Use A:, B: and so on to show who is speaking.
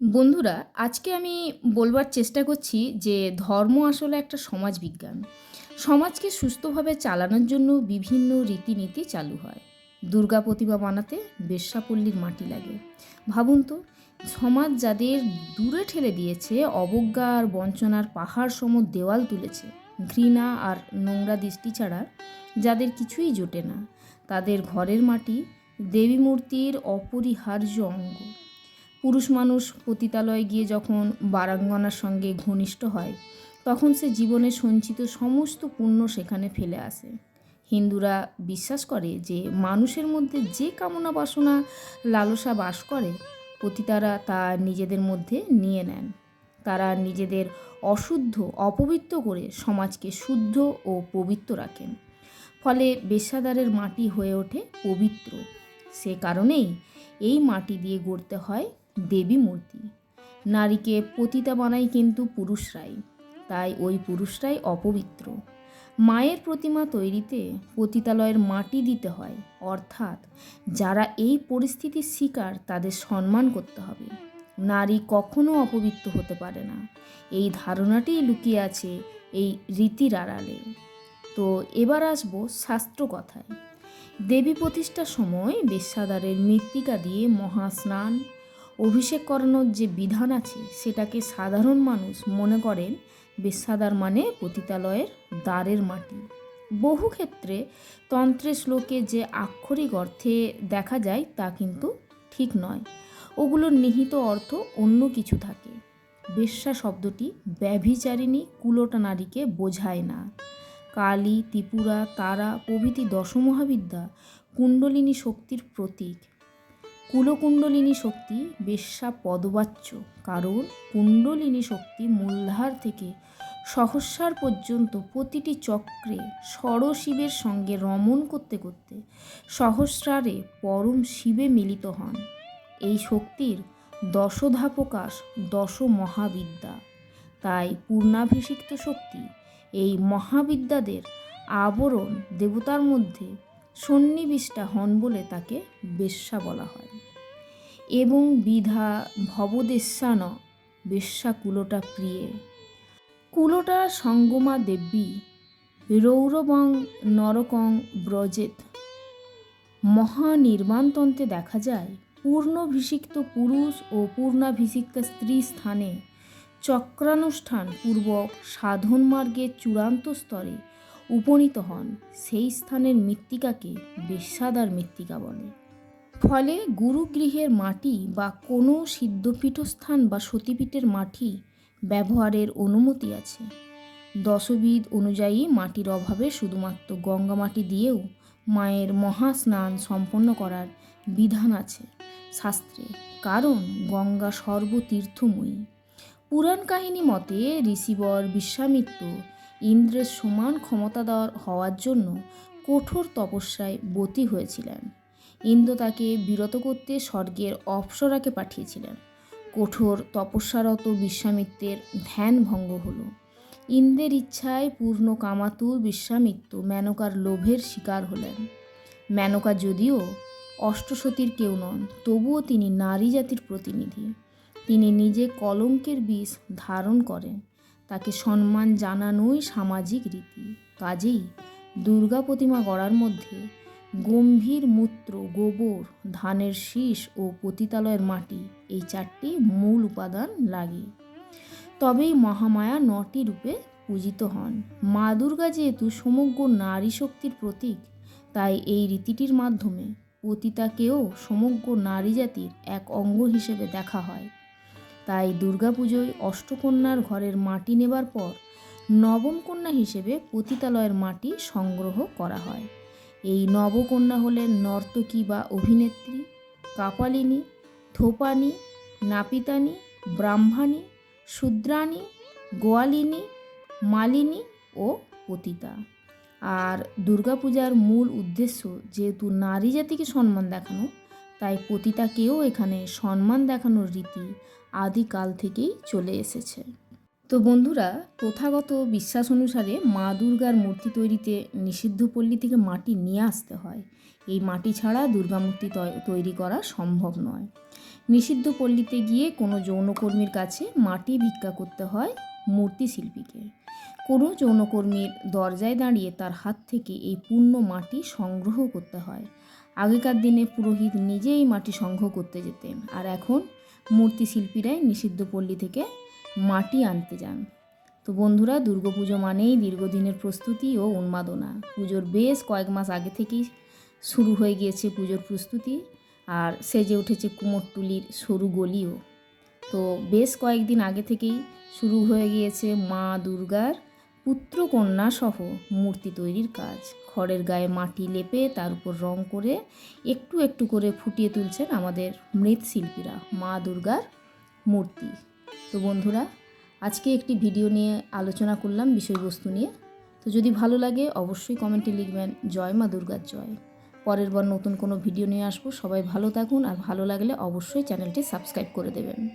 A: বন্ধুরা, আজকে আমি বলবার চেষ্টা করছি যে ধর্ম আসলে একটা সমাজ বিজ্ঞান সমাজকে সুস্থভাবে চালানোর জন্য বিভিন্ন রীতিনীতি চালু হয়। দুর্গা প্রতিমা বানাতে বেশ্যাপল্লীর মাটি লাগে। ভাবুন তো, সমাজ যাদের দূরে ঠেলে দিয়েছে, অবজ্ঞা আর বঞ্চনার পাহাড় সম দেওয়াল তুলেছে, ঘৃণা আর নোংরা দৃষ্টি ছাড়া যাদের কিছুই জোটে না, তাদের ঘরের মাটি দেবী মূর্তির অপরিহার্য অঙ্গ। পুরুষ মানুষ পতিতালয়ে গিয়ে যখন বারাঙ্গনার সঙ্গে ঘনিষ্ঠ হয়, তখন সে জীবনে সঞ্চিত সমস্ত পুণ্য সেখানে ফেলে আসে। হিন্দুরা বিশ্বাস করে যে মানুষের মধ্যে যে কামনা বাসনা লালসা বাস করে, পতিতারা তা নিজেদের মধ্যে নিয়ে নেন। তারা নিজেদের অশুদ্ধ, অপবিত্র করে সমাজকে শুদ্ধ ও পবিত্র রাখেন। ফলে বেশাদারের মাটি হয়ে ওঠে পবিত্র। সে কারণেই এই মাটি দিয়ে গড়তে হয় দেবী মূর্তি। নারীকে পতিতা বানায় কিন্তু পুরুষরাই, তাই ওই পুরুষরাই অপবিত্র। মায়ের প্রতিমা তৈরিতে পতিতালয়ের মাটি দিতে হয়, অর্থাৎ যারা এই পরিস্থিতির শিকার তাদের সম্মান করতে হবে। নারী কখনো অপবিত্র হতে পারে না। এই ধারণাটিই লুকিয়ে আছে এই রীতির আড়ালে। তো এবার আসব শাস্ত্র কথায়। দেবী প্রতিষ্ঠার সময় বেশ্যাদারের মৃত্তিকা দিয়ে মহাস্নান অভিষেক করানোর যে বিধান আছে, সেটাকে সাধারণ মানুষ মনে করেন বেশ্যাদার মানে পতিতালয়ের দ্বারের মাটি। বহু ক্ষেত্রে তন্ত্রের শ্লোকে যে আক্ষরিক অর্থে দেখা যায়, তা কিন্তু ঠিক নয়। ওগুলোর নিহিত অর্থ অন্য কিছু থাকে। বেশ্যা শব্দটি ব্যভিচারিণী কুলোটা নারীকে বোঝায় না। কালী, ত্রিপুরা, তারা প্রভৃতি দশমহাবিদ্যা, কুণ্ডলিনী শক্তির প্রতীক। কুলকুণ্ডলিনী শক্তি বেশ্যা পদবাচ্য, কারণ কুণ্ডলিনী শক্তি মূলধার থেকে সহস্রার পর্যন্ত প্রতিটি চক্রে ষড়শিবের সঙ্গে রমণ করতে করতে সহস্রারে পরম শিবে মিলিত হন। এই শক্তির দশধা প্রকাশ দশ মহাবিদ্যা তাই পূর্ণাভিষিক্ত শক্তি এই মহাবিদ্যাদের আবরণ দেবতার মধ্যে সন্নিবিষ্টা হন বলে তাকে বেশ্যা বলা হয়। এবং বিধা ভবদেশান বেশ্যা কুলোটা প্রিয়ে। কুলোটা সঙ্গমা দেবী রৌরবং নরকং ব্রজেত। মহানির্বাণতন্ত্রে দেখা যায়, পূর্ণভিষিক্ত পুরুষ ও পূর্ণাভিষিক্ত স্ত্রী স্থানে চক্রানুষ্ঠান পূর্বক সাধন মার্গের চূড়ান্ত স্তরে উপনীত হন, সেই স্থানের মৃত্তিকাকে বেশ্যাদার মৃত্তিকা বলে। ফলে গুরুগৃহের মাটি বা কোনো সিদ্ধপীঠস্থান বা সতীপীঠের মাটি ব্যবহারের অনুমতি আছে। দশবিধ অনুযায়ী মাটির অভাবে শুধুমাত্র গঙ্গা মাটি দিয়েও মায়ের মহাস্নান সম্পন্ন করার বিধান আছে শাস্ত্রে, কারণ গঙ্গা সর্বতীর্থময়ী। পুরাণ কাহিনী মতে ঋষিবর, বিশ্বামিত্র ইন্দ্রের সমান ক্ষমতা ক্ষমতাধর হওয়ার জন্য কঠোর তপস্যায় বতী হয়েছিলেন। ইন্দ্র তাকে বিরত করতে স্বর্গের অপ্সরাকে পাঠিয়েছিলেন। কঠোর তপস্যারত বিশ্বামিত্রের ধ্যান ভঙ্গ হলো। ইন্দ্রের ইচ্ছায় পূর্ণ কামাতুর বিশ্বামিত্র মেনকার লোভের শিকার হলেন। মেনকা যদিও অষ্টসতীর কেউ নন, তবুও তিনি নারী জাতির প্রতিনিধি। তিনি নিজে কলঙ্কের বিষ ধারণ করেন। তাকে সম্মান জানানোই সামাজিক রীতি। কাজেই দুর্গা প্রতিমা গড়ার মধ্যে গম্ভীর মূত্র, গোবর, ধানের শীষ ও পতিতালয়ের মাটি এই চারটি মূল উপাদান লাগে। তবেই মহামায়া নটি রূপে পূজিত হন। মা দুর্গা যেহেতু সমগ্র নারী শক্তির প্রতীক, তাই এই রীতিটির মাধ্যমে পতিতাকেও সমগ্র নারী জাতির এক অঙ্গ হিসেবে দেখা হয়। তাই দুর্গাপুজোয় অষ্টকন্যার ঘরের মাটি নেবার পর নবম কন্যা হিসেবে পতিতালয়ের মাটি সংগ্রহ করা হয়। এই নবকন্যা হলেন নর্তকী বা অভিনেত্রী, কাপালিনী, থোপানি, নাপিতানি, ব্রাহ্মণী, শূদ্রাণী, গোয়ালিনী, মালিনী ও পতিতা। আর দুর্গাপূজার মূল উদ্দেশ্য যেহেতু নারী জাতিকে সম্মান দেখানো তাই পতিতাকেও এখানে সম্মান দেখানোর রীতি আদিকাল থেকেই চলে এসেছে। তো বন্ধুরা, প্রথাগত বিশ্বাস অনুসারে মা দুর্গার মূর্তি তৈরিতে নিষিদ্ধ পল্লী থেকে মাটি নিয়ে আসতে হয়। এই মাটি ছাড়া দুর্গা মূর্তি তৈরি করা সম্ভব নয়। নিষিদ্ধ পল্লীতে গিয়ে কোনো যৌনকর্মীর কাছে মাটি ভিক্ষা করতে হয় মূর্তি শিল্পীকে। কোনো যৌনকর্মীর দরজায় দাঁড়িয়ে তার হাত থেকে এই পূর্ণ মাটি সংগ্রহ করতে হয়। আগেকার দিনে পুরোহিত নিজেই মাটি সংগ্রহ করতে যেতেন। আর এখন মূর্তি শিল্পীরাই নিষিদ্ধ পল্লী থেকে মাটি আনতে যান। তো বন্ধুরা, দুর্গাপুজো মানেই দীর্ঘদিনের প্রস্তুতি ও উন্মাদনা। পুজোর বেশ কয়েক মাস আগে থেকেই শুরু হয়ে গিয়েছে পুজোর প্রস্তুতি আর সেজে উঠেছে কুমোরটুলির সরু গলিও। তো বেশ কয়েকদিন আগে থেকেই শুরু হয়ে গিয়েছে মা দুর্গার পুত্র কন্যা সহ মূর্তি তৈরির কাজ। খড়ের গায়ে মাটি লেপে তার উপর রং করে একটু একটু করে ফুটিয়ে তুলছেন আমাদের মৃৎশিল্পীরা, মা দুর্গার মূর্তি। তো বন্ধুরা, আজকে একটি ভিডিও নিয়ে আলোচনা করলাম বিষয়বস্তু নিয়ে। তো যদি ভালো লাগে, অবশ্যই কমেন্টে লিখবেন, জয় মা দুর্গার জয়। পরের বার নতুন কোনো ভিডিও নিয়ে আসব। সবাই ভালো থাকুন, আর ভালো লাগলে অবশ্যই চ্যানেলটি সাবস্ক্রাইব করে দেবেন।